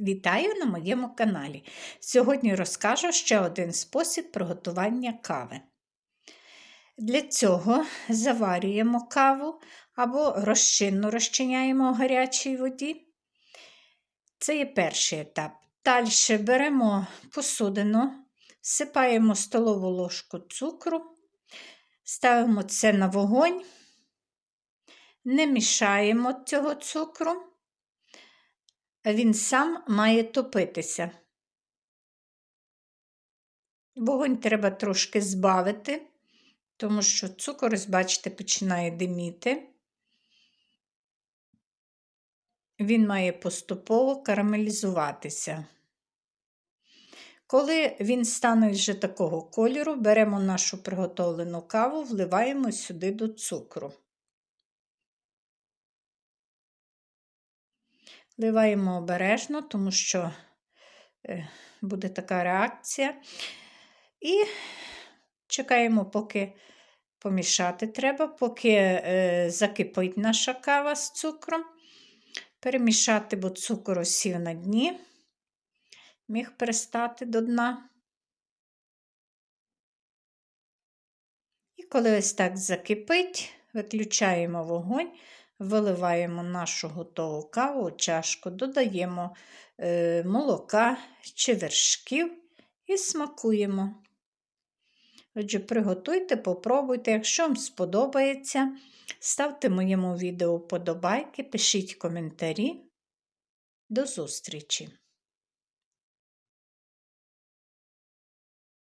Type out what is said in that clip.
Вітаю на моєму каналі. Сьогодні розкажу ще один спосіб приготування кави. Для цього заварюємо каву або розчинно розчиняємо у гарячій воді. Це є перший етап. Далі беремо посудину, всипаємо столову ложку цукру, ставимо це на вогонь, не мішаємо цього цукру він сам має топитися. Вогонь треба трошки збавити, тому що цукор, ось, бачите, починає диміти. Він має поступово карамелізуватися. Коли він стане вже такого кольору, беремо нашу приготовлену каву, вливаємо сюди до цукру. Вливаємо обережно, тому що е, буде така реакція. І чекаємо, поки помішати треба, поки е, закипить наша кава з цукром. Перемішати, бо цукор осів на дні, міг пристати до дна. І коли ось так закипить, виключаємо вогонь. Виливаємо нашу готову каву у чашку, додаємо е, молока чи вершків і смакуємо. Отже, приготуйте, попробуйте, якщо вам сподобається, ставте моєму відео вподобайки, пишіть коментарі. До зустрічі!